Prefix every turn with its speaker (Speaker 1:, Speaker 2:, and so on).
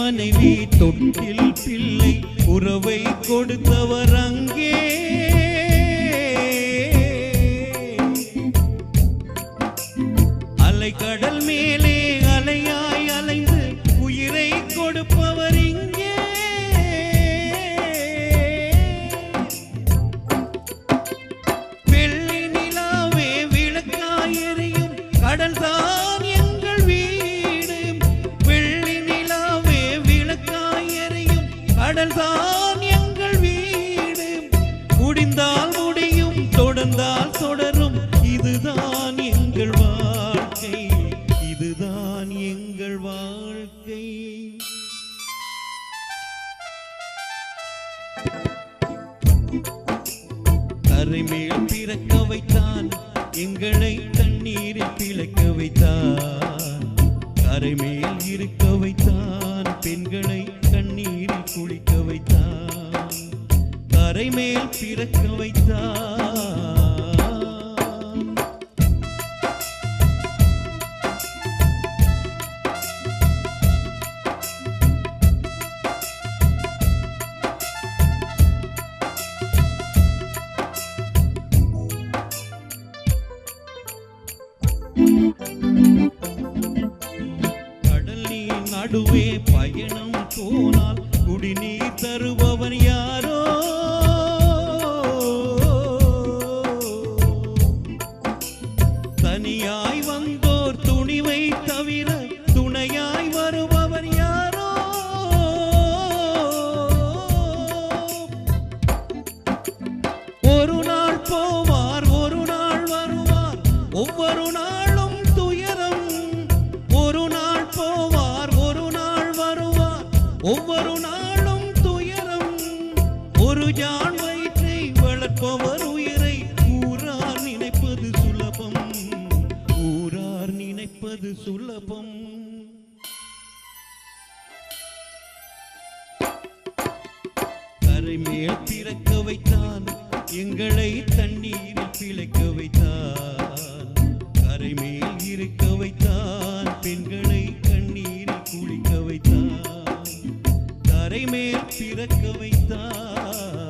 Speaker 1: மனைவி தொட்டில் பிள்ளை உறவை கொடுத்தவர் அங்கே இதுதான் எங்கள் வாழ்க்கை. கரைமேல் பிறக்க வைத்தான் எங்களை தண்ணீரில் பிழைக்க வைத்தான். கரைமேல் இருக்க வைத்தான் பெண்களை தண்ணீரில் குளிக்க வைத்தான். கரைமேல் பிறக்க வைத்தான். நடுவே பயணம் போனால் ஒவ்வொரு நாளும் துயரம். ஒரு ஜான் வயிற்றை வளர்ப்பவர் உயிரை. ஊரார் நினைப்பது சுலபம். ஊரார் நினைப்பது சுலபம். மேல் திறக்க வைத்தான். எங்களை தண்ணீரில் பிழைக்க வைத்தான். கரை மேல் இருக்க வைத்தான். பெண்களை கண்ணீரில் குளிக்க வைத்தான். தரைமேல் பிறக்க வைத்தார்.